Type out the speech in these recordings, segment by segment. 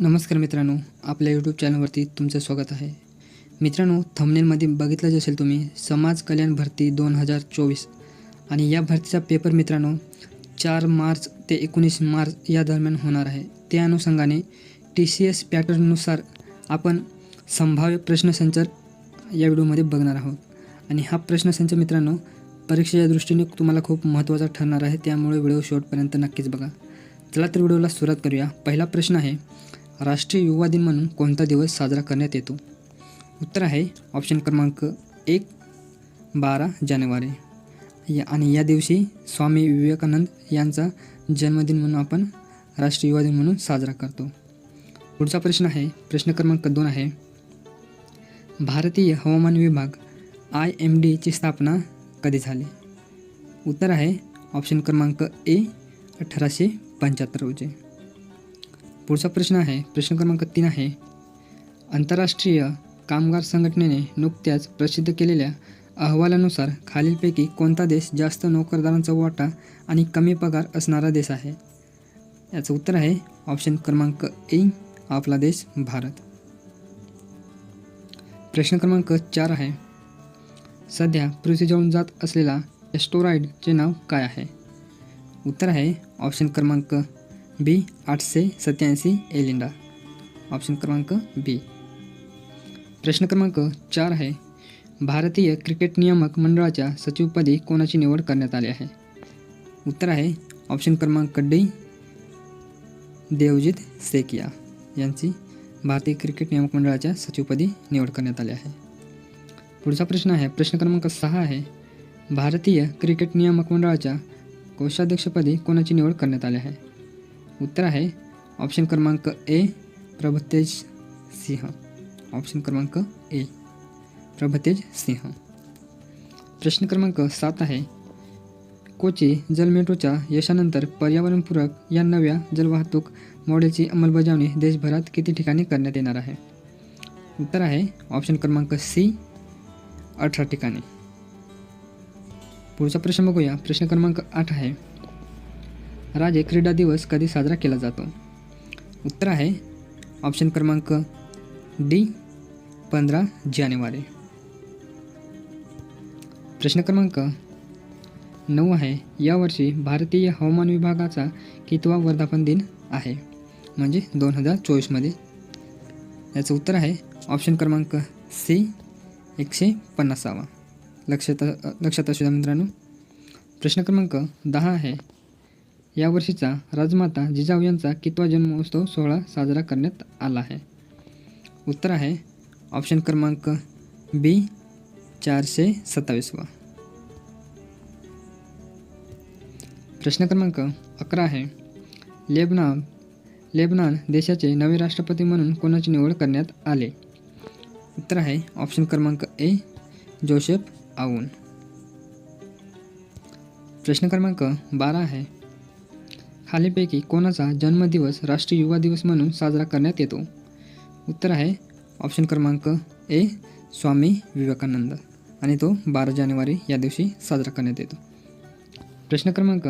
नमस्कार मित्रांनो आपल्या यूट्यूब चॅनलवरती तुमचं स्वागत आहे. मित्रांनो थंबनेलमध्ये बघितलंच असेल तुम्ही समाज कल्याण भरती दोन हजार चोवीस. आणि या भरतीचा पेपर मित्रांनो चार मार्च ते एकोणीस मार्च या दरम्यान होणार आहे. त्या अनुषंगाने टी सी एस पॅटर्ननुसार आपण संभाव्य प्रश्नसंच या व्हिडिओमध्ये बघणार आहोत. आणि हा प्रश्नसंच मित्रांनो परीक्षेच्या दृष्टीने तुम्हाला खूप महत्त्वाचा ठरणार आहे त्यामुळे व्हिडिओ शेवटपर्यंत नक्कीच बघा. चला तर व्हिडिओला सुरुवात करूया. पहिला प्रश्न आहे राष्ट्रीय युवा दिन म्हणून कोणता दिवस साजरा करण्यात येतो? उत्तर आहे ऑप्शन क्रमांक एक बारा जानेवारी. या आणि या दिवशी स्वामी विवेकानंद यांचा जन्मदिन म्हणून आपण राष्ट्रीय युवा दिन म्हणून साजरा करतो. पुढचा प्रश्न आहे प्रश्न क्रमांक दोन आहे. भारतीय हवामान विभाग आय एम डीची स्थापना कधी झाली? उत्तर आहे ऑप्शन क्रमांक ए अठराशे पंच्याहत्तर रोजी. पुढचा प्रश्न आहे प्रश्न क्रमांक तीन आहे. आंतरराष्ट्रीय कामगार संघटनेने नुकत्याच प्रसिद्ध केलेल्या अहवालानुसार खालीलपैकी कोणता देश जास्त नोकरदारांचा वाटा आणि कमी पगार असणारा देश आहे? याचं उत्तर आहे ऑप्शन क्रमांक ए आपला देश भारत. प्रश्न क्रमांक चार आहे. सध्या पृथ्वीजवळून जात असलेला एस्टोराईडचे नाव काय आहे? उत्तर आहे ऑप्शन क्रमांक बी आठशे सत्याऐंशी एलिंडा ऑप्शन क्रमांक बी. प्रश्न क्रमांक चार आहे. भारतीय क्रिकेट नियामक मंडळाच्या सचिवपदी कोणाची निवड करण्यात आली आहे? उत्तर आहे ऑप्शन क्रमांक डी देवजित सेकिया. यांची भारतीय क्रिकेट नियामक मंडळाच्या सचिवपदी निवड करण्यात आली आहे. पुढचा प्रश्न आहे प्रश्न क्रमांक सहा आहे. भारतीय क्रिकेट नियामक मंडळाच्या कोषाध्यक्षपदी कोणाची निवड करण्यात आली आहे? उत्तर आहे. ऑप्शन क्रमांक ए प्रभतेज सिंह. ऑप्शन क्रमांक ए प्रभतेज सिंह. प्रश्न क्रमांक सात आहे. कोची जलमेट्रोच्या यशानंतर पर्यावरणपूरक या नव्या जलवाहतूक मॉडेलची अंमलबजावणी देशभरात किती ठिकाणी करण्यात येणार आहे? उत्तर आहे. ऑप्शन क्रमांक सी अठरा ठिकाणी. पुढचा प्रश्न बघूया. प्रश्न क्रमांक आठ आहे. राज्य क्रीडा दिवस कधी साजरा केला जातो? उत्तर आहे ऑप्शन क्रमांक डी पंधरा जानेवारी. प्रश्न क्रमांक नऊ आहे यावर्षी भारतीय हवामान विभागाचा कितवा वर्धापन दिन आहे? म्हणजे दोन हजार चोवीसमध्ये. याचं उत्तर आहे ऑप्शन क्रमांक सी एकशे पन्नासावा. लक्षात लक्षात असू द्या मित्रांनो. प्रश्न क्रमांक दहा आहे यावर्षीचा राजमाता जिजाऊ यांचा कितवा जन्मोत्सव सोहळा साजरा करण्यात आला आहे. उत्तर आहे ऑप्शन क्रमांक बी चारशे सत्तावीसवा. प्रश्न क्रमांक अकरा आहे लेबनान लेबनान देशाचे नवे राष्ट्रपती म्हणून कोणाची निवड करण्यात आले? उत्तर आहे ऑप्शन क्रमांक ए जोसेफ आऊन. प्रश्न क्रमांक बारा आहे खालीपैकी कोणाचा जन्मदिवस राष्ट्रीय युवा दिवस म्हणून साजरा करण्यात येतो? उत्तर आहे ऑप्शन क्रमांक ए स्वामी विवेकानंद. आणि तो बारा जानेवारी या दिवशी साजरा करण्यात येतो. प्रश्न क्रमांक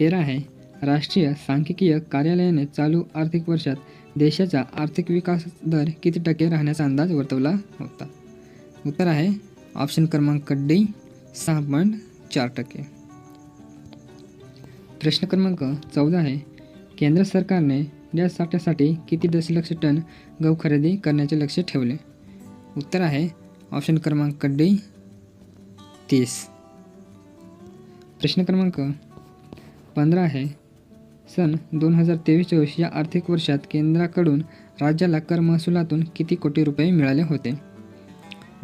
तेरा आहे राष्ट्रीय सांख्यिकीय कार्यालयाने चालू आर्थिक वर्षात देशाचा आर्थिक विकास दर किती टक्के राहण्याचा अंदाज वर्तवला होता? उत्तर आहे ऑप्शन क्रमांक डी सहा पॉईंट चार टक्के. प्रश्न क्रमांक चौदा आहे. केंद्र सरकारने या साठ्यासाठी किती दशलक्ष टन गहू खरेदी करण्याचे लक्ष ठेवले? उत्तर आहे ऑप्शन क्रमांक डी तीस. प्रश्न क्रमांक पंधरा आहे. सन दोन हजार तेवीस चोवीस या आर्थिक वर्षात केंद्राकडून राज्याला कर महसुलातून किती कोटी रुपये मिळाले होते?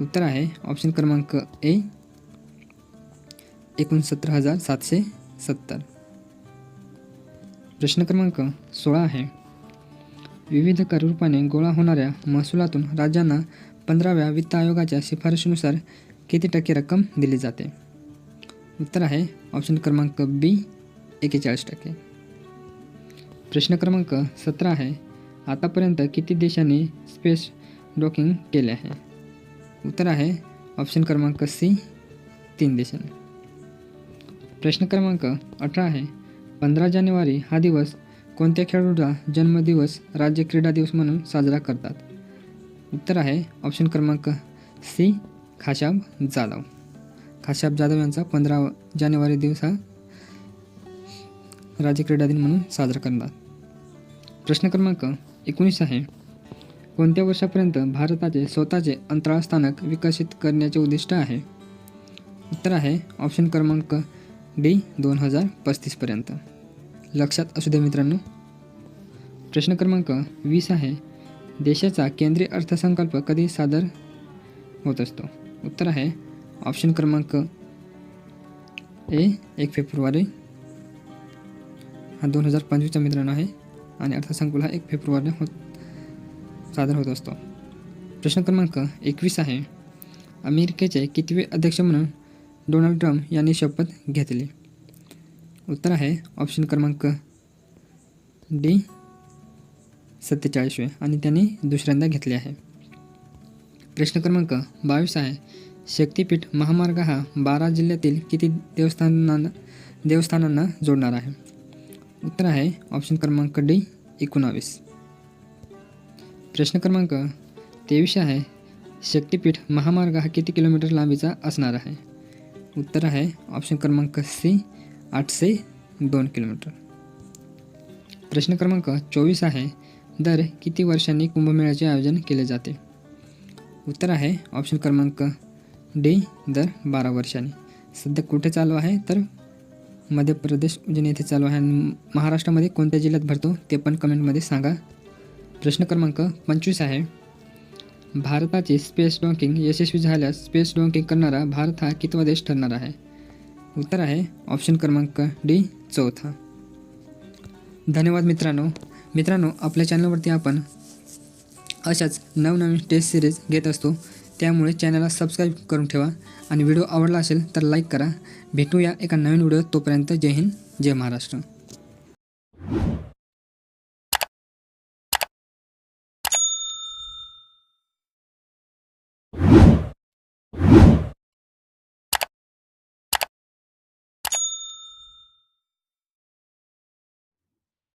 उत्तर आहे ऑप्शन क्रमांक ए एकोणसत्तर हजार सातशे सत्तर. प्रश्न क्रमांक सोळा आहे. विविध कर रूपाने गोळा होणाऱ्या महसुलातून राज्यांना पंधराव्या वित्त आयोगाच्या शिफारशीनुसार किती टक्के रक्कम दिली जाते? उत्तर आहे ऑप्शन क्रमांक बी एकेचाळीस टक्के. प्रश्न क्रमांक सतरा आहे आतापर्यंत किती देशांनी स्पेस डॉकिंग केले आहे? उत्तर आहे ऑप्शन क्रमांक सी तीन देशांनी. प्रश्न क्रमांक अठरा आहे पंधरा जानेवारी हा दिवस कोणत्या खेळाडूचा जन्मदिवस राज्य क्रीडा दिवस म्हणून साजरा करतात? उत्तर आहे ऑप्शन क्रमांक सी खाशाब जाधव. खाशाब जाधव यांचा पंधरा जानेवारी दिवस हा राज्य क्रीडा दिन म्हणून साजरा करतात. प्रश्न क्रमांक एकोणीस आहे. कोणत्या वर्षापर्यंत भारताचे स्वतःचे अंतराळ स्थानक विकसित करण्याचे उद्दिष्ट आहे? उत्तर आहे ऑप्शन क्रमांक डी दोन हजार पस्तीसपर्यंत लक्षात असू द्या मित्रांनो. प्रश्न क्रमांक वीस आहे देशाचा केंद्रीय अर्थसंकल्प कधी सादर होत असतो? उत्तर आहे ऑप्शन क्रमांक ए एक फेब्रुवारी. हा दोन हजार पंचवीसचा मित्रांनो आहे आणि अर्थसंकुल हा एक फेब्रुवारी होत सादर होत असतो. प्रश्न क्रमांक एकवीस आहे अमेरिकेचे कितवे अध्यक्ष म्हणून डोनाल्ड ट्रम्प यांनी शपथ घेतली. उत्तर आहे ऑप्शन क्रमांक डी सत्तेचाळीसवे आणि त्यांनी दुसऱ्यांदा घेतले आहे. प्रश्न क्रमांक बावीस आहे शक्तिपीठ महामार्ग हा बारा जिल्ह्यातील किती देवस्थानांना देवस्थानांना जोडणार आहे? उत्तर आहे ऑप्शन क्रमांक डी एकोणावीस. प्रश्न क्रमांक तेवीस आहे शक्तिपीठ महामार्ग हा किती किलोमीटर लांबीचा असणार आहे? उत्तर आहे ऑप्शन क्रमांक सी आठशे दोन किलोमीटर. प्रश्न क्रमांक चोवीस आहे दर किती वर्षांनी कुंभमेळ्याचे आयोजन केले जाते? उत्तर आहे ऑप्शन क्रमांक डी दर बारा वर्षांनी. सध्या कुठे चालू आहे? तर मध्य प्रदेश उजनी येथे चालू आहे. आणि महाराष्ट्रामध्ये कोणत्या जिल्ह्यात भरतो ते पण कमेंटमध्ये सांगा. प्रश्न क्रमांक पंचवीस आहे भारताची स्पेस डॉकिंग यशस्वी झाल्यास स्पेस डॉकिंग करणारा भारत हा कितवा देश ठरणार आहे? उत्तर आहे ऑप्शन क्रमांक डी चौथा. धन्यवाद मित्रांनो. मित्रांनो आपल्या चॅनलवरती आपण अशाच नवनवीन टेस्ट सिरीज घेत असतो. त्यामुळे चॅनलला सबस्क्राईब करून ठेवा. आणि व्हिडिओ आवडला असेल तर लाईक करा. भेटूया एका नवीन व्हिडिओ तोपर्यंत. जय हिंद जय महाराष्ट्र.